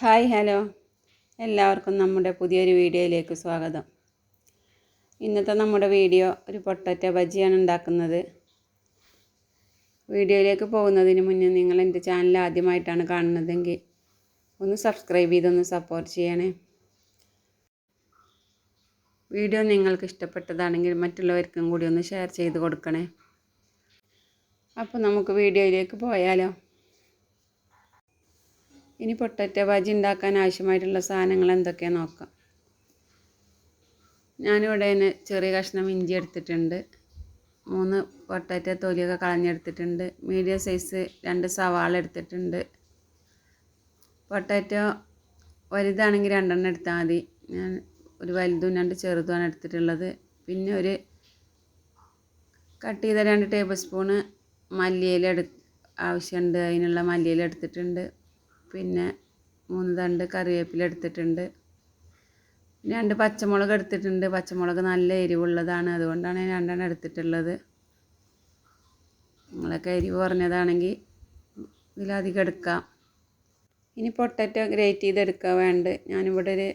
Hi hello. എല്ലാവർക്കും നമ്മുടെ പുതിയൊരു വീഡിയോയിലേക്ക് സ്വാഗതം. ഇന്നത്തെ നമ്മുടെ വീഡിയോ ഒരു പൊട്ടറ്റ ബജിയാണ് ഉണ്ടാക്കുന്നത്. വീഡിയോയിലേക്ക് പോകുന്നതിന് മുന്നേ നിങ്ങൾ എന്റെ ചാനൽ ആദ്യമായിട്ടാണ് കാണുന്നതെങ്കിൽ ഒന്ന് സബ്സ്ക്രൈബ് ചെയ്തൊന്ന് സപ്പോർട്ട് ചെയ്യണേ. വീഡിയോ നിങ്ങൾക്ക് ഇഷ്ടപ്പെട്ടതാണെങ്കിൽ മറ്റുള്ളവർക്കും കൂടി ഒന്ന് ഷെയർ ചെയ്ത് കൊടുക്കണേ. അപ്പോൾ നമുക്ക് വീഡിയോയിലേക്ക് പോയാലോ? ഇനി പൊട്ടറ്റ ബാജി ഉണ്ടാക്കാൻ ആവശ്യമായിട്ടുള്ള സാധനങ്ങൾ എന്തൊക്കെയാണെന്ന് നോക്കാം. ഞാനിവിടെ തന്നെ ചെറിയ കഷ്ണം ഇഞ്ചി എടുത്തിട്ടുണ്ട്. മൂന്ന് പൊട്ടറ്റ തൊലിയൊക്കെ കളഞ്ഞെടുത്തിട്ടുണ്ട്. മീഡിയം സൈസ് രണ്ട് സവാള എടുത്തിട്ടുണ്ട്. പൊട്ടറ്റോ വലുതാണെങ്കിൽ രണ്ടെണ്ണം എടുത്താൽ മതി. ഞാൻ ഒരു വലുതും രണ്ട് ചെറുതുമാണ് എടുത്തിട്ടുള്ളത്. പിന്നെ ഒരു കട്ട് ചെയ്ത രണ്ട് ടേബിൾ സ്പൂണ് മല്ലിയില എടു ആവശ്യമുണ്ട്. അതിനുള്ള മല്ലിയില എടുത്തിട്ടുണ്ട്. പിന്നെ മൂന്ന് തണ്ട് കറിവേപ്പില എടുത്തിട്ടുണ്ട്. രണ്ട് പച്ചമുളക് എടുത്തിട്ടുണ്ട്. പച്ചമുളക് നല്ല എരിവുള്ളതാണ്. അതുകൊണ്ടാണ് ഞാൻ രണ്ടെണ്ണം എടുത്തിട്ടുള്ളത്. നിങ്ങളൊക്കെ എരിവ് കുറഞ്ഞതാണെങ്കിൽ ഇതിലധികം എടുക്കാം. ഇനി പൊട്ടറ്റോ ഗ്രേറ്റ് ചെയ്തെടുക്കുക വേണ്ട. ഞാനിവിടെ ഒരു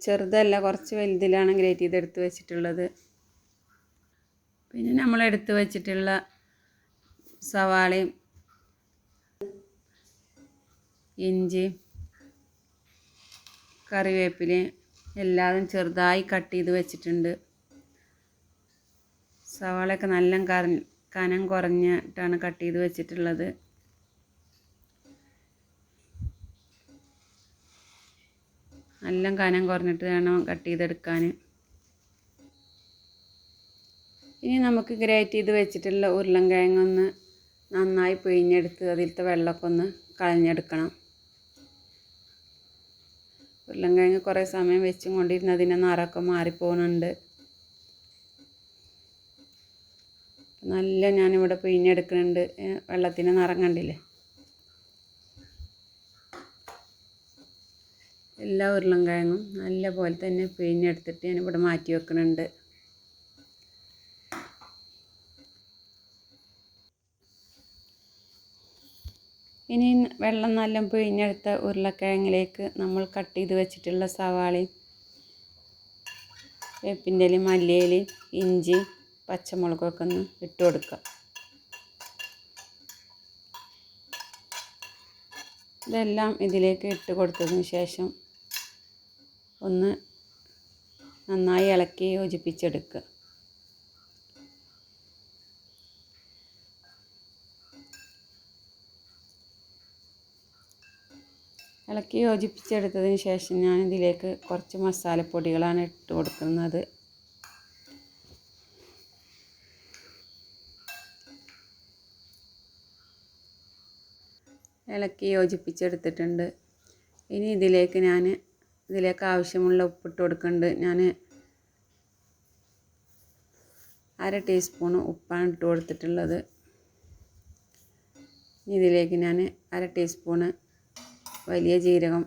ചെറുതല്ല കുറച്ച് വലുതിലാണ് ഗ്രേറ്റ് ചെയ്തെടുത്ത് വെച്ചിട്ടുള്ളത്. പിന്നെ നമ്മൾ എടുത്ത് വെച്ചിട്ടുള്ള സവാളയും ഇഞ്ചി കറിവേപ്പില എല്ലാതും ചെറുതായി കട്ട് ചെയ്ത് വെച്ചിട്ടുണ്ട്. സവാളയൊക്കെ നല്ല കറ കനം കുറഞ്ഞിട്ടാണ് കട്ട് ചെയ്ത് വെച്ചിട്ടുള്ളത്. നല്ല കനം കുറഞ്ഞിട്ട് വേണം കട്ട് ചെയ്തെടുക്കാൻ. ഇനി നമുക്ക് ഗ്രേറ്റ് ചെയ്ത് വെച്ചിട്ടുള്ള ഉരുളൻകിഴങ്ങൊന്ന് നന്നായി പിഴിഞ്ഞെടുത്ത് അതിലത്തെ വെള്ളമൊക്കെ ഒന്ന് കളഞ്ഞെടുക്കണം. ഉരുളൻകിഴങ്ങ് കുറേ സമയം വെച്ചും കൊണ്ടിരുന്ന് അതിന്റെ നിറമൊക്കെ മാറിപ്പോകുന്നുണ്ട്. നല്ല ഞാനിവിടെ പിഴിഞ്ഞെടുക്കുന്നുണ്ട് വെള്ളത്തിന്റെ നിറം കണ്ടില്ലേ? എല്ലാ ഉരുളൻകിഴങ്ങും നല്ല പോലെ തന്നെ പിഴിഞ്ഞെടുത്തിട്ട് ഞാനിവിടെ മാറ്റി വെക്കുന്നുണ്ട്. ഇനി വെള്ളം നല്ല പിഴിഞ്ഞെടുത്ത ഉരുളക്കിഴങ്ങിലേക്ക് നമ്മൾ കട്ട് ചെയ്ത് വെച്ചിട്ടുള്ള സവാളയും വേപ്പിന്റെ മല്ലിയിലയും ഇഞ്ചി പച്ചമുളകൊക്കെ ഒന്ന് ഇട്ട് കൊടുക്കുക. ഇതെല്ലാം ഇതിലേക്ക് ഇട്ട് കൊടുത്തതിന് ശേഷം ഒന്ന് നന്നായി ഇളക്കി യോജിപ്പിച്ചെടുക്കുക. ഇളക്കി യോജിപ്പിച്ചെടുത്തതിന് ശേഷം ഞാൻ ഇതിലേക്ക് കുറച്ച് മസാലപ്പൊടികളാണ് ഇട്ട് കൊടുക്കുന്നത്. ഇളക്കി യോജിപ്പിച്ചെടുത്തിട്ടുണ്ട്. ഇനി ഇതിലേക്ക് ഞാൻ ഇതിലേക്ക് ആവശ്യമുള്ള ഉപ്പിട്ട് കൊടുക്കുന്നുണ്ട്. ഞാൻ അര ടീസ്പൂൺ ഉപ്പാണ് ഇട്ട് കൊടുത്തിട്ടുള്ളത്. ഇതിലേക്ക് ഞാൻ അര ടീസ്പൂണ് വലിയ ജീരകം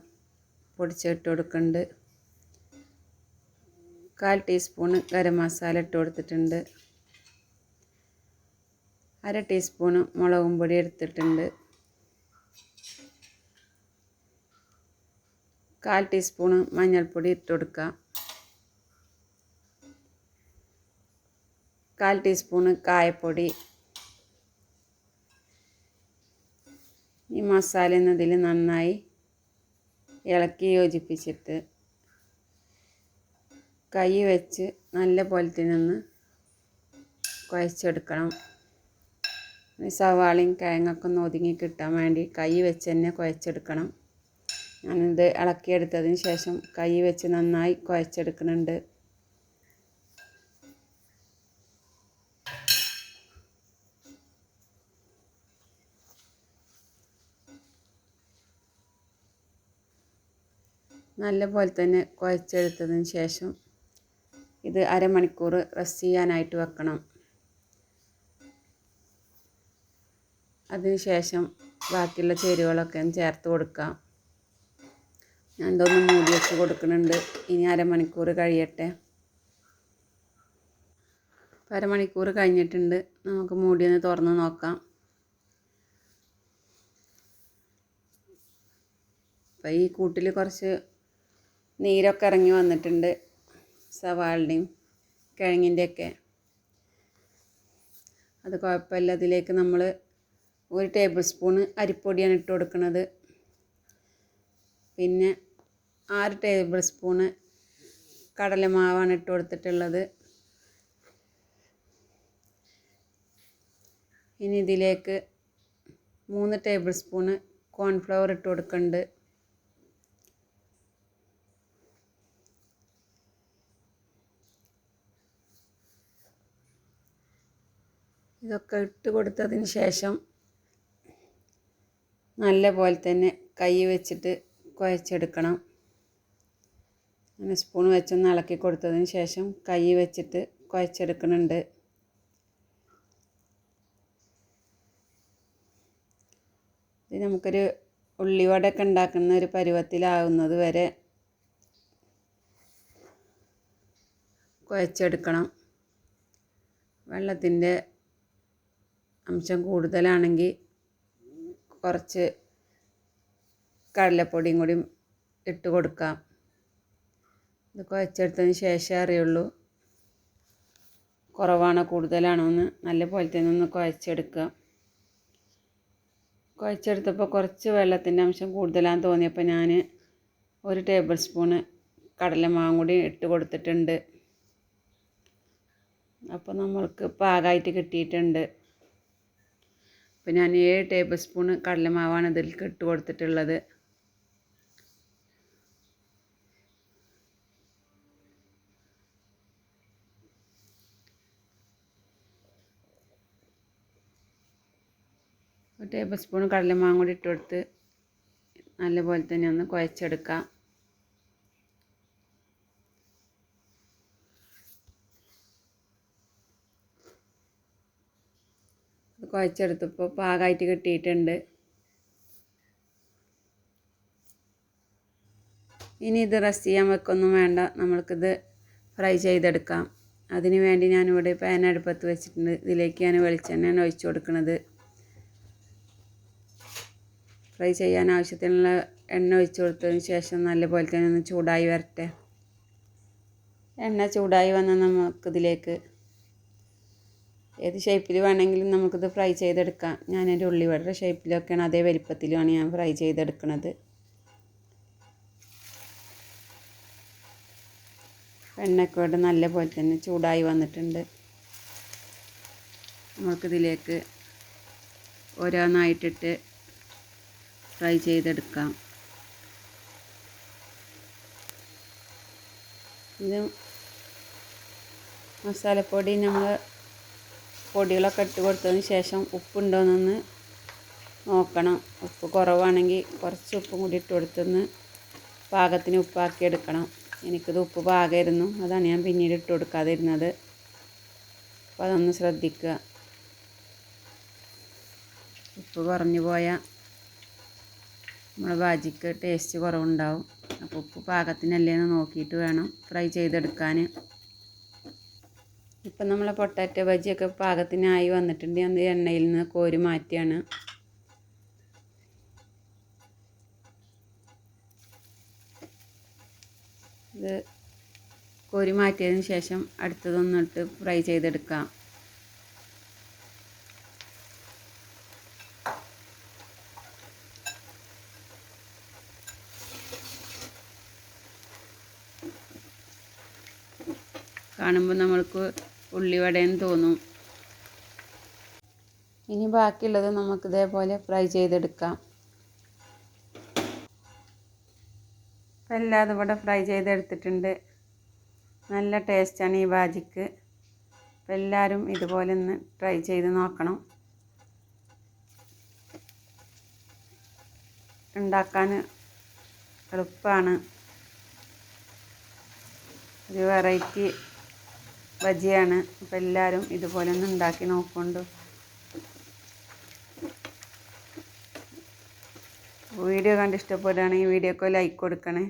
പൊടിച്ചിട്ട് കൊടുക്കുന്നുണ്ട് കാൽ ടീസ്പൂണ് ഗരം മസാല ഇട്ട് കൊടുത്തിട്ടുണ്ട്. അര ടീസ്പൂണ് മുളകും പൊടി എടുത്തിട്ടുണ്ട്. കാൽ ടീസ്പൂണ് മഞ്ഞൾപ്പൊടി ഇട്ട് കൊടുക്കുക കാൽ ടീസ്പൂണ് കായപ്പൊടി ഈ മസാല എന്നതിൽ നന്നായി ഇളക്കി യോജിപ്പിച്ചിട്ട് കൈ വെച്ച് നല്ല പോലെ തന്നെ കുഴച്ചെടുക്കണം. ഈ സവാളയും കിഴങ്ങൊക്കെ ഒന്ന് ഒതുങ്ങി കിട്ടാൻ വേണ്ടി കൈ വെച്ച് തന്നെ കുഴച്ചെടുക്കണം. ഞാനിത് ഇളക്കിയെടുത്തതിന് ശേഷം കൈ വെച്ച് നന്നായി കുഴച്ചെടുക്കുന്നുണ്ട്. നല്ല പോലെ തന്നെ കുഴച്ചെടുത്തതിന് ശേഷം ഇത് അരമണിക്കൂർ റെസ്റ്റ് ചെയ്യാനായിട്ട് വെക്കണം. അതിനുശേഷം ബാക്കിയുള്ള ചേരുവകളൊക്കെ ചേർത്ത് കൊടുക്കാം. ഞാൻ ഇതൊന്ന് മൂടി വെച്ച് കൊടുക്കുന്നുണ്ട്. ഇനി അരമണിക്കൂർ കഴിയട്ടെ. അരമണിക്കൂർ കഴിഞ്ഞിട്ടുണ്ട്. നമുക്ക് മൂടി ഒന്ന് തുറന്ന് നോക്കാം. അപ്പം ഈ കൂട്ടിൽ കുറച്ച് നീരൊക്കെ ഇറങ്ങി വന്നിട്ടുണ്ട് സവാളിന്റെയും കിഴങ്ങിന്റെയൊക്കെ. അത് കുഴപ്പമില്ല. അതിലേക്ക് നമ്മൾ ഒരു ടേബിൾ സ്പൂണ് അരിപ്പൊടിയാണ് ഇട്ട് കൊടുക്കുന്നത്. പിന്നെ ആറ് ടേബിൾ സ്പൂണ് കടലമാവാണ് ഇട്ട് കൊടുത്തിട്ടുള്ളത്. ഇനി ഇതിലേക്ക് മൂന്ന് ടേബിൾ സ്പൂണ് കോൺഫ്ലവർ ഇട്ട് കൊടുക്കുന്നുണ്ട്. ഇതൊക്കെ ഇട്ട് കൊടുത്തതിന് ശേഷം നല്ല പോലെ തന്നെ കൈ വെച്ചിട്ട് കുഴച്ചെടുക്കണം. അങ്ങനെ സ്പൂൺ വെച്ചൊന്ന് ഇളക്കി കൊടുത്തതിന് ശേഷം കൈ വെച്ചിട്ട് കുഴച്ചെടുക്കുന്നുണ്ട് ഇത് നമുക്കൊരു ഉള്ളിവടയൊക്കെ ഉണ്ടാക്കുന്ന ഒരു പരുവത്തിലാവുന്നത് വരെ കുഴച്ചെടുക്കണം. വെള്ളത്തിന്റെ അംശം കൂടുതലാണെങ്കിൽ കുറച്ച് കടലപ്പൊടിയും കൂടി ഇട്ട് കൊടുക്കാം. ഇത് കുഴച്ചെടുത്തതിന് ശേഷമേ അറിയുള്ളൂ. കുറവാണോ കൂടുതലാണോ എന്ന് നല്ല പോലെ തന്നെ ഒന്ന് കുഴച്ചെടുക്കുക. കുഴച്ചെടുത്തപ്പോൾ കുറച്ച് വെള്ളത്തിന്റെ അംശം കൂടുതലാണെന്ന് തോന്നിയപ്പോൾ ഞാൻ ഒരു ടേബിൾ സ്പൂണ് കടലമാവും കൂടി ഇട്ട് കൊടുത്തിട്ടുണ്ട്. അപ്പോൾ നമ്മൾക്ക് പാകമായിട്ട് കിട്ടിയിട്ടുണ്ട്. അപ്പോൾ ഞാൻ ഏഴ് ടേബിൾ സ്പൂൺ കടലമാവാണ് ഇതിൽ ഇട്ട് കൊടുത്തിട്ടുള്ളത്. ഒരു ടേബിൾ സ്പൂൺ കടലമാവും കൂടി ഇട്ട് കൊടുത്ത് നല്ലപോലെ തന്നെ ഒന്ന് കുഴച്ചെടുക്കാം. കുഴച്ചെടുത്തപ്പോൾ പാകമായിട്ട് കിട്ടിയിട്ടുണ്ട്. ഇനി ഇത് റെസ്റ്റ് ചെയ്യാൻ വെക്കൊന്നും വേണ്ട. നമ്മൾക്കിത് ഫ്രൈ ചെയ്തെടുക്കാം. അതിന് വേണ്ടി ഞാനിവിടെ പാൻ അടുപ്പത്ത് വെച്ചിട്ടുണ്ട്. ഇതിലേക്ക് ഞാൻ വെളിച്ചെണ്ണയാണ് ഒഴിച്ചു കൊടുക്കുന്നത്. ഫ്രൈ ചെയ്യാൻ ആവശ്യത്തിനുള്ള എണ്ണ ഒഴിച്ചു കൊടുത്തതിന് ശേഷം നല്ലപോലെ തന്നെ ഒന്ന് ചൂടായി വരട്ടെ. എണ്ണ ചൂടായി വന്നാൽ നമുക്കിതിലേക്ക് ഏത് ഷേപ്പിൽ വേണമെങ്കിലും നമുക്കിത് ഫ്രൈ ചെയ്തെടുക്കാം. ഞാനൊരു ഉള്ളിവടയുടെ ഷേപ്പിലൊക്കെയാണ് അതേ വലിപ്പത്തിലുമാണ് ഞാൻ ഫ്രൈ ചെയ്തെടുക്കുന്നത് എണ്ണയൊക്കെ ഇവിടെ നല്ല പോലെ തന്നെ ചൂടായി വന്നിട്ടുണ്ട്. നമുക്കിതിലേക്ക് ഓരോന്നായിട്ടിട്ട് ഫ്രൈ ചെയ്തെടുക്കാം. ഇത് മസാലപ്പൊടി നമ്മൾ പൊടികളൊക്കെ ഇട്ട് കൊടുത്തതിന് ശേഷം ഉപ്പുണ്ടോയെന്നൊന്ന് നോക്കണം. ഉപ്പ് കുറവാണെങ്കിൽ കുറച്ച് ഉപ്പും കൂടി ഇട്ട് കൊടുത്തൊന്ന് പാകത്തിന് ഉപ്പാക്കി എടുക്കണം. എനിക്കിത് ഉപ്പ് പാകമായിരുന്നു. അതാണ് ഞാൻ പിന്നീട് ഇട്ട് കൊടുക്കാതിരുന്നത്. അപ്പോൾ അതൊന്ന് ശ്രദ്ധിക്കുക. ഉപ്പ് കുറഞ്ഞു പോയാൽ നമ്മുടെ ഭാജിക്ക് ടേസ്റ്റ് കുറവുണ്ടാവും. അപ്പോൾ ഉപ്പ് പാകത്തിനല്ലേന്ന് നോക്കിയിട്ട് വേണം ഫ്രൈ ചെയ്തെടുക്കാൻ. ഇപ്പം നമ്മളെ പൊട്ടാറ്റോ ബജിയൊക്കെ പാകത്തിനായി വന്നിട്ടുണ്ട്. അത് എണ്ണയിൽ നിന്ന് കോരി മാറ്റിയാണ്. ഇത് കോരി മാറ്റിയതിന് ശേഷം അടുത്തതൊന്നിട്ട് ഫ്രൈ ചെയ്തെടുക്കാം. കാണുമ്പോൾ നമ്മൾക്ക് ഉള്ളിവടയെന്ന് തോന്നും. ഇനി ബാക്കിയുള്ളത് നമുക്ക് ഇതേപോലെ ഫ്രൈ ചെയ്തെടുക്കാം. അപ്പോൾ എല്ലാതും ഇവിടെ ഫ്രൈ ചെയ്തെടുത്തിട്ടുണ്ട്. നല്ല ടേസ്റ്റാണ് ഈ ബാജിക്ക്. എല്ലാവരും ഇതുപോലെ ഒന്ന് ട്രൈ ചെയ്ത് നോക്കണം. ഉണ്ടാക്കാൻ എളുപ്പമാണ്. ഒരു വെറൈറ്റി ബജിയാണ്. അപ്പോൾ എല്ലാവരും ഇതുപോലെ ഒന്ന് ഉണ്ടാക്കി നോക്കുന്നുണ്ട് വീഡിയോ കണ്ട് ഇഷ്ടപ്പെടുകയാണെങ്കിൽ വീഡിയോക്ക് ലൈക്ക് കൊടുക്കണേ.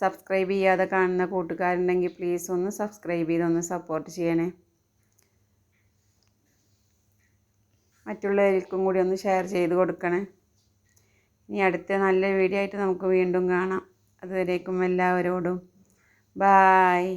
സബ്സ്ക്രൈബ് ചെയ്യാതെ കാണുന്ന കൂട്ടുകാരുണ്ടെങ്കിൽ പ്ലീസ് ഒന്ന് സബ്സ്ക്രൈബ് ചെയ്തൊന്ന് സപ്പോർട്ട് ചെയ്യണേ. മറ്റുള്ളവർക്കും കൂടി ഒന്ന് ഷെയർ ചെയ്ത് കൊടുക്കണേ. ഇനി അടുത്ത നല്ല വീഡിയോ ആയിട്ട് നമുക്ക് വീണ്ടും കാണാം. അതുവരേക്കും എല്ലാവരോടും. ബായ്